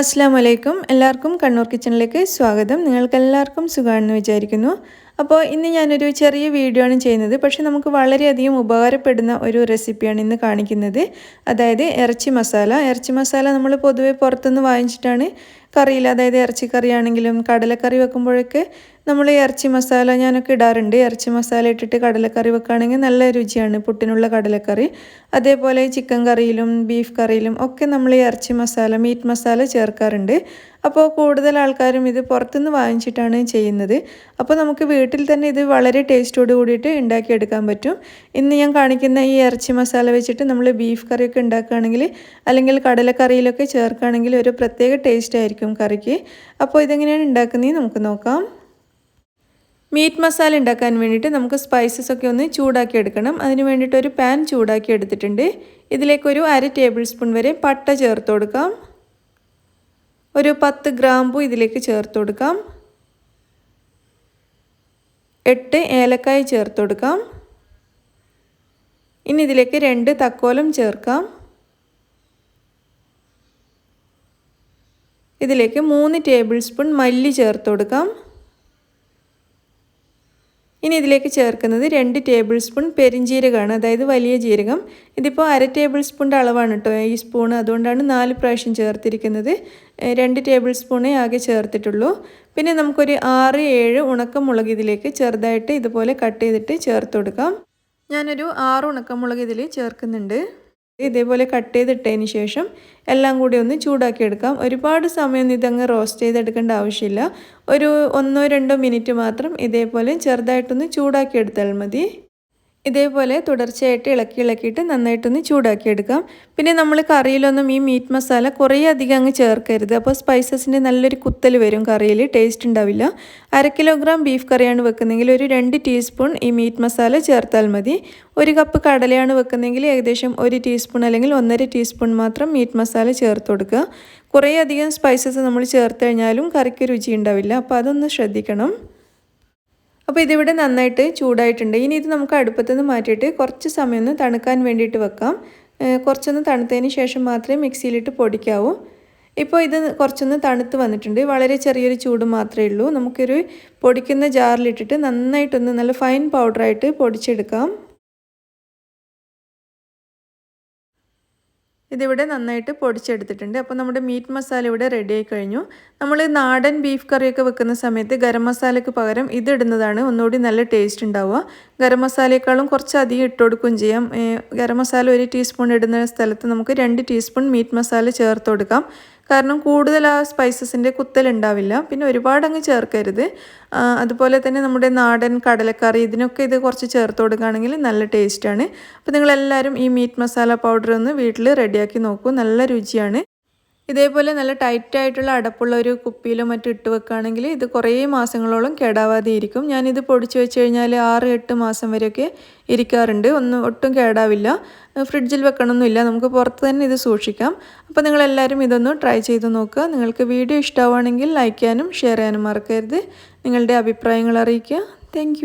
അസ്സാം വലൈക്കും എല്ലാവർക്കും കണ്ണൂർ കിച്ചണിലേക്ക് സ്വാഗതം. നിങ്ങൾക്കെല്ലാവർക്കും സുഖമാണെന്ന് വിചാരിക്കുന്നു. അപ്പോൾ ഇന്ന് ഞാനൊരു ചെറിയ വീഡിയോ ആണ് ചെയ്യുന്നത്. പക്ഷേ നമുക്ക് വളരെയധികം ഉപകാരപ്പെടുന്ന ഒരു റെസിപ്പിയാണ് ഇന്ന് കാണിക്കുന്നത്. അതായത് ഇറച്ചി മസാല. ഇറച്ചി മസാല നമ്മൾ പൊതുവേ പുറത്തുനിന്ന് വാങ്ങിച്ചിട്ടാണ് കറിയിൽ അതായത് ഇറച്ചിക്കറിയാണെങ്കിലും കടലക്കറി വെക്കുമ്പോഴൊക്കെ നമ്മൾ ഇറച്ചി മസാല ഞാനൊക്കെ ഇടാറുണ്ട്. ഇറച്ചി മസാല ഇട്ടിട്ട് കടലക്കറി വെക്കുകയാണെങ്കിൽ നല്ല രുചിയാണ്. പുട്ടിനുള്ള കടലക്കറി. അതേപോലെ ചിക്കൻ കറിയിലും ബീഫ് കറിയിലും ഒക്കെ നമ്മൾ ഈ ഇറച്ചി മസാല മീറ്റ് മസാല ചേർക്കാറുണ്ട്. അപ്പോൾ കൂടുതൽ ആൾക്കാരും ഇത് പുറത്തുനിന്ന് വാങ്ങിച്ചിട്ടാണ് ചെയ്യുന്നത്. അപ്പോൾ നമുക്ക് വീട്ടിൽ തന്നെ ഇത് വളരെ ടേസ്റ്റോട് കൂടിയിട്ട് ഉണ്ടാക്കിയെടുക്കാൻ പറ്റും. ഇന്ന് ഞാൻ കാണിക്കുന്ന ഈ ഇറച്ചി മസാല വെച്ചിട്ട് നമ്മൾ ബീഫ് കറിയൊക്കെ ഉണ്ടാക്കുകയാണെങ്കിൽ അല്ലെങ്കിൽ കടലക്കറിയിലൊക്കെ ചേർക്കുകയാണെങ്കിൽ ഒരു പ്രത്യേക ടേസ്റ്റ് ആയിരിക്കും കറിക്ക്. അപ്പോൾ ഇതെങ്ങനെയാണ് ഉണ്ടാക്കുന്നത് നമുക്ക് നോക്കാം. മീറ്റ് മസാല ഉണ്ടാക്കാൻ വേണ്ടിയിട്ട് നമുക്ക് സ്പൈസസ് ഒക്കെ ഒന്ന് ചൂടാക്കി എടുക്കണം. അതിന് വേണ്ടിയിട്ട് ഒരു പാൻ ചൂടാക്കി എടുത്തിട്ടുണ്ട്. ഇതിലേക്കൊരു അര ടേബിൾ സ്പൂൺ വരെ പട്ട ചേർത്ത് കൊടുക്കാം. ഒരു പത്ത് ഗ്രാമ്പു ഇതിലേക്ക് ചേർത്ത് കൊടുക്കാം. എട്ട് ഏലക്കായ ചേർത്ത് കൊടുക്കാം. ഇനി ഇതിലേക്ക് രണ്ട് തക്കോലം ചേർക്കാം. ഇതിലേക്ക് മൂന്ന് ടേബിൾ സ്പൂൺ മല്ലി ചേർത്ത് കൊടുക്കാം. ഇനി ഇതിലേക്ക് ചേർക്കുന്നത് രണ്ട് ടേബിൾ സ്പൂൺ പെരിഞ്ജീരകമാണ് അതായത് വലിയ ജീരകം. ഇതിപ്പോൾ അര ടേബിൾ സ്പൂണിന്റെ അളവാണ് കേട്ടോ ഈ സ്പൂൺ അതുകൊണ്ടാണ് നാല് പ്രാവശ്യം ചേർത്തിരിക്കുന്നത്. രണ്ട് ടേബിൾ സ്പൂണേ ആകെ ചേർത്തിട്ടുള്ളൂ. പിന്നെ നമുക്കൊരു ആറ് ഏഴ് ഉണക്കമുളക് ഇതിലേക്ക് ചെറുതായിട്ട് ഇതുപോലെ കട്ട് ചെയ്തിട്ട് ചേർത്ത് കൊടുക്കാം. ഞാനൊരു ആറ് ഉണക്കമുളക് ഇതിൽ ചേർക്കുന്നുണ്ട്. ഇതേപോലെ കട്ട് ചെയ്തിട്ടതിന് ശേഷം എല്ലാം കൂടി ഒന്ന് ചൂടാക്കി എടുക്കാം. ഒരുപാട് സമയം ഇതങ്ങ് റോസ്റ്റ് ചെയ്തെടുക്കേണ്ട ആവശ്യമില്ല. ഒരു ഒന്നോ രണ്ടോ മിനിറ്റ് മാത്രം ഇതേപോലെ ചെറുതായിട്ടൊന്ന് ചൂടാക്കിയെടുത്താൽ മതി. ഇതേപോലെ തുടർച്ചയായിട്ട് ഇളക്കി ഇളക്കിയിട്ട് നന്നായിട്ടൊന്ന് ചൂടാക്കിയെടുക്കാം പിന്നെ നമ്മൾ കറിയിലൊന്നും ഈ മീറ്റ് മസാല കുറേ അധികം അങ്ങ് ചേർക്കരുത്. അപ്പോൾ സ്പൈസസിന്റെ നല്ലൊരു കുത്തൽ വരും കറിയിൽ ടേസ്റ്റ് ഉണ്ടാവില്ല. അര കിലോഗ്രാം ബീഫ് കറിയാണ് വെക്കുന്നതെങ്കിൽ ഒരു രണ്ട് ടീസ്പൂൺ ഈ മീറ്റ് മസാല ചേർത്താൽ മതി. ഒരു കപ്പ് കടലയാണ് വെക്കുന്നതെങ്കിൽ ഏകദേശം ഒരു ടീസ്പൂൺ അല്ലെങ്കിൽ ഒന്നര ടീസ്പൂൺ മാത്രം മീറ്റ് മസാല ചേർത്ത് കൊടുക്കുക. കുറേ അധികം സ്പൈസസ് നമ്മൾ ചേർത്ത് കഴിഞ്ഞാലും കറിക്ക് രുചി ഉണ്ടാവില്ല. അപ്പോൾ അതൊന്ന് ശ്രദ്ധിക്കണം. അപ്പോൾ ഇതിവിടെ നന്നായിട്ട് ചൂടായിട്ടുണ്ട്. ഇനി ഇത് നമുക്ക് അടുപ്പത്തു നിന്ന് മാറ്റിയിട്ട് കുറച്ച് സമയം ഒന്ന് തണുക്കാൻ വേണ്ടിയിട്ട് വെക്കാം. കുറച്ചൊന്ന് തണുത്തതിന് ശേഷം മാത്രമേ മിക്സിയിലിട്ട് പൊടിക്കാവൂ. ഇപ്പോൾ ഇത് കുറച്ചൊന്ന് തണുത്ത് വന്നിട്ടുണ്ട്. വളരെ ചെറിയൊരു ചൂട് മാത്രമേ ഉള്ളൂ. നമുക്കൊരു പൊടിക്കുന്ന ജാറിലിട്ടിട്ട് നന്നായിട്ടൊന്ന് നല്ല ഫൈൻ പൗഡറായിട്ട് പൊടിച്ചെടുക്കാം. ഇതിവിടെ നന്നായിട്ട് പൊടിച്ചെടുത്തിട്ടുണ്ട്. അപ്പോൾ നമ്മുടെ മീറ്റ് മസാല ഇവിടെ റെഡി ആയി കഴിഞ്ഞു. നമ്മൾ നാടൻ ബീഫ് കറിയൊക്കെ വെക്കുന്ന സമയത്ത് ഗരം മസാലയ്ക്ക് പകരം ഇതിടുന്നതാണ് ഒന്നുകൂടി നല്ല ടേസ്റ്റ് ഉണ്ടാവുക. ഗരം മസാലയേക്കാളും കുറച്ച് അധികം ഇട്ട് കൊടുക്കുകയും ചെയ്യാം. ഗരം മസാല ഒരു ടീസ്പൂൺ ഇടുന്ന സ്ഥലത്ത് നമുക്ക് രണ്ട് ടീസ്പൂൺ മീറ്റ് മസാല ചേർത്ത് കൊടുക്കാം. കാരണം കൂടുതൽ ആ സ്പൈസസിന്റെ കുത്തലുണ്ടാവില്ല. പിന്നെ ഒരുപാട് അങ്ങ് ചേർക്കരുത് അതുപോലെ തന്നെ നമ്മുടെ നാടൻ കടലക്കറി ഇതിനൊക്കെ ഇത് കുറച്ച് ചേർത്ത് കൊടുക്കുകയാണെങ്കിൽ നല്ല ടേസ്റ്റാണ് അപ്പോൾ നിങ്ങളെല്ലാവരും ഈ മീറ്റ് മസാല പൗഡർ ഒന്ന് വീട്ടിൽ റെഡിയാക്കി നോക്കൂ. നല്ല രുചിയാണ്. ഇതേപോലെ നല്ല ടൈറ്റ് ആയിട്ടുള്ള അടപ്പുള്ള ഒരു കുപ്പിയിലോ മറ്റും ഇട്ട് വെക്കുകയാണെങ്കിൽ ഇത് കുറേ മാസങ്ങളോളം കേടാവാതെ ഇരിക്കും ഞാനിത് പൊടിച്ച് വെച്ച് കഴിഞ്ഞാൽ ആറ് എട്ട് മാസം വരെയൊക്കെ ഇരിക്കാറുണ്ട്. ഒന്നും ഒട്ടും കേടാവില്ല. ഫ്രിഡ്ജിൽ വെക്കണമെന്നില്ല നമുക്ക് പുറത്ത് തന്നെ ഇത് സൂക്ഷിക്കാം. അപ്പോൾ നിങ്ങളെല്ലാവരും ഇതൊന്ന് ട്രൈ ചെയ്ത് നോക്കുക. നിങ്ങൾക്ക് വീഡിയോ ഇഷ്ടമാവുകയാണെങ്കിൽ ലൈക്ക് ചെയ്യാനും ഷെയർ ചെയ്യാനും മറക്കരുത്. നിങ്ങളുടെ അഭിപ്രായങ്ങൾ അറിയിക്കുക. താങ്ക്